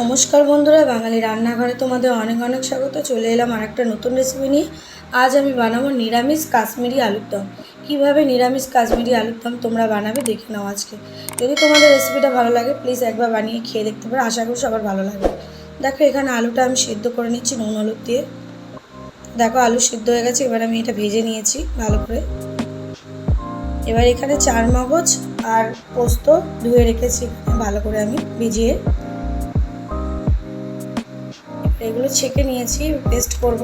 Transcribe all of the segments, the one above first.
নমস্কার বন্ধুরা, বাঙালি রান্নাঘরে তোমাদের অনেক অনেক স্বাগত। চলে এলাম আর একটা নতুন রেসিপি নিয়ে। আজ আমি বানাবো নিরামিষ কাশ্মীরি আলুর দম। কীভাবে নিরামিষ কাশ্মীরি আলুর দম তোমরা বানাবে দেখে নাও আজকে। যদি তোমাদের রেসিপিটা ভালো লাগে প্লিজ একবার বানিয়ে খেয়ে দেখতে পারো। আশা করি সবার ভালো লাগবে। দেখো, এখানে আলুটা আমি সেদ্ধ করে নিচ্ছি নুন, হলুদ দিয়ে। দেখো, আলু সেদ্ধ হয়ে গেছে, এবার আমি এটা ভেজে নিয়েছি ভালো করে। এবার এখানে চার মগজ আর পোস্ত ধুয়ে রেখেছি ভালো করে আমি ভিজিয়ে। এগুলো ছেঁকে নিয়েছি পেস্ট করব।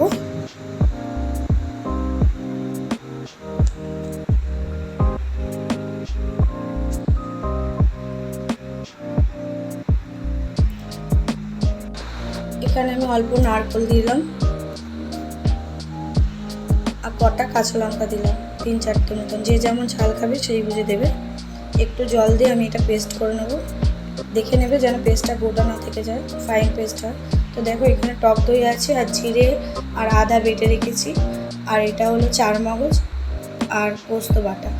এখানে আমি অল্প নারকল দিলাম। আর কটা কাঁচা লঙ্কা দিলাম, তিন চারটে মতন। যে যেমন ঝাল খাবে সেই বুঝে দেবে। একটু জল দিয়ে আমি এটা পেস্ট করে নেব। দেখে নেবে যেন পেস্টটা গোটা না থেকে যায় ফাইন পেস্ট হয় তো দেখো এখানে টক দই আছে আর জিরে আর আদা বেটে রেখেছি। আর এটা হলো চার মগজ আর পোস্ত বাটা।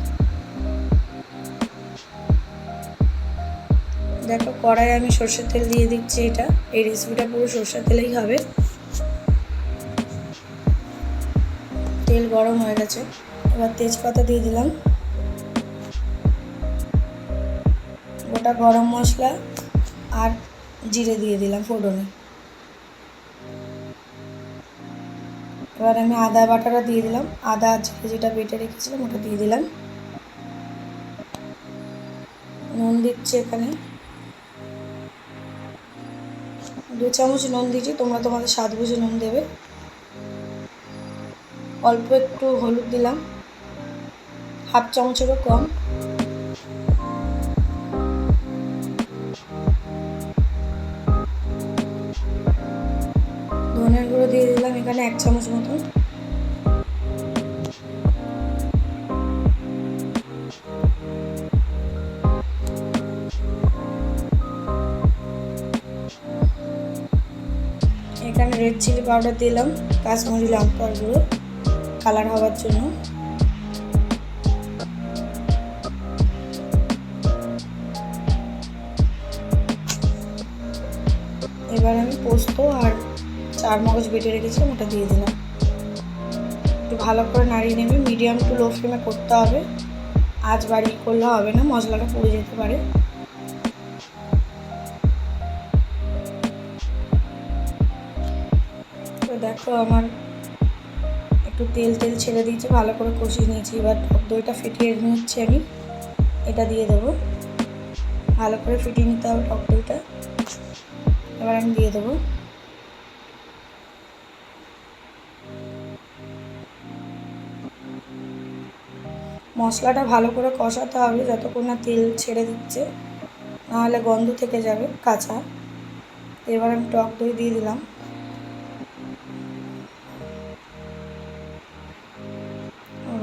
দেখো কড়াই আমি সর্ষের তেল দিয়ে দিচ্ছি এটা। এই রেসিপিটা পুরো সর্ষের তেলেই হবে। তেল গরম হয়ে গেছে। এবার তেজপাতা দিয়ে দিলাম। গোটা গরম মশলা আর জিরে দিয়ে দিলাম ফোড়নে। এবার আমি আদা বাটাটা দিয়ে দিলাম। আদা জিরে যেটা বেটে রেখেছিলাম ওটা দিয়ে দিলাম। নুন দিচ্ছি এখানে। দু চামচ নুন দিচ্ছি তোমরা তোমাদের স্বাদ বুঝে নুন দেবে। অল্প একটু হলুদ দিলাম। হাফ চামচেরও কম। এখানে এক চামচ মতন এখানে রেড চিলি পাউডার দিলাম, কাশ্মীরি লঙ্কার গুঁড়ো কালার হওয়ার জন্য। এবার আমি পোস্ত আর চার মগজ বেটে রেখেছিলাম, ওটা দিয়ে দিলাম। একটু ভালো করে নাড়িয়ে নেবে মিডিয়াম টু লো ফ্লেমে করতে হবে। আজ বাড়ি করলে হবে না, মশলাটা পুড়ে যেতে পারে। তো দেখো আমার একটু তেল তেল ছেড়ে দিয়েছে, ভালো করে কষিয়ে নিয়েছি। এবার দইটা ফিটিয়ে নিচ্ছি আমি, এটা দিয়ে দেবো। ভালো করে ফিটিয়ে নিতে হবে টক দইটা। এবার আমি দিয়ে দেবো। মশলাটা ভালো করে কষাতে হবে যতক্ষণ না তেল ছেড়ে দিচ্ছে, নাহলে গন্ধ থেকে যাবে কাঁচা। এবার আমি টক দই দিয়ে দিলাম।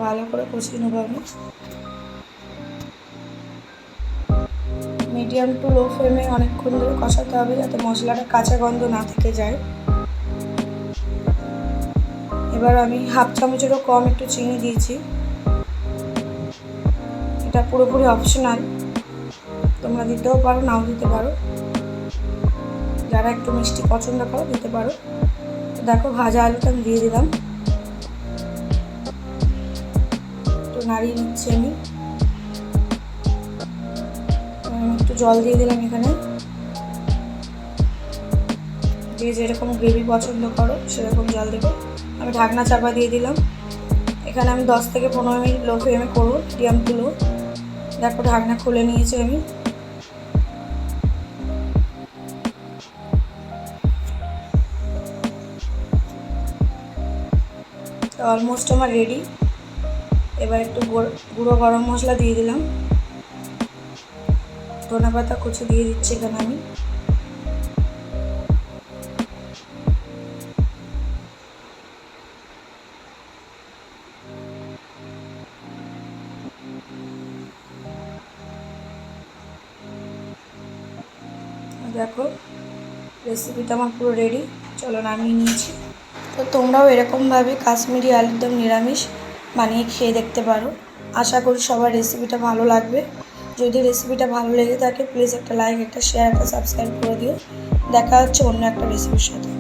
ভালো করে কষিয়ে নেব আমি। মিডিয়াম টু লো ফ্লেমে অনেকক্ষণ ধরে কষাতে হবে যাতে মশলাটা কাঁচা গন্ধ না থেকে যায়। এবার আমি হাফ চামচেরও কম একটু চিনি দিয়েছি। এটা পুরোপুরি অপশনাল তোমরা দিতেও পারো, নাও দিতে পারো। যারা একটু মিষ্টি পছন্দ করো, দিতে পারো। দেখো, ভাজা আলুটা আমি দিয়ে দিলাম। একটু নাড়িয়ে নিচ্ছি আমি। একটু জল দিয়ে দিলাম এখানে। যে যেরকম গ্রেভি পছন্দ করো, সেরকম জল দেবো। আমি ঢাকনা চাপা দিয়ে দিলাম। এখানে আমি দশ থেকে পনেরো মিনিট লো ফ্লেমে করব মিডিয়াম টু লো দেখো ঢাকনা খুলে নিয়েছি আমি। অলমোস্ট আমার রেডি এবার একটু গুঁড়ো গরম মশলা দিয়ে দিলাম। ধনে পাতা কুচি দিয়ে দিচ্ছি এখানে আমি। দেখো রেসিপিটা আমার পুরো রেডি চলো নামিয়ে নিয়েছি। তো তোমরাও এরকমভাবে কাশ্মীরি আলুর দম নিরামিষ বানিয়ে খেয়ে দেখতে পারো। আশা করি সবার রেসিপিটা ভালো লাগবে। যদি রেসিপিটা ভালো লেগে থাকে প্লিজ একটা লাইক একটা শেয়ার একটা সাবস্ক্রাইব করে দিও। দেখা হচ্ছে অন্য একটা রেসিপির সাথে।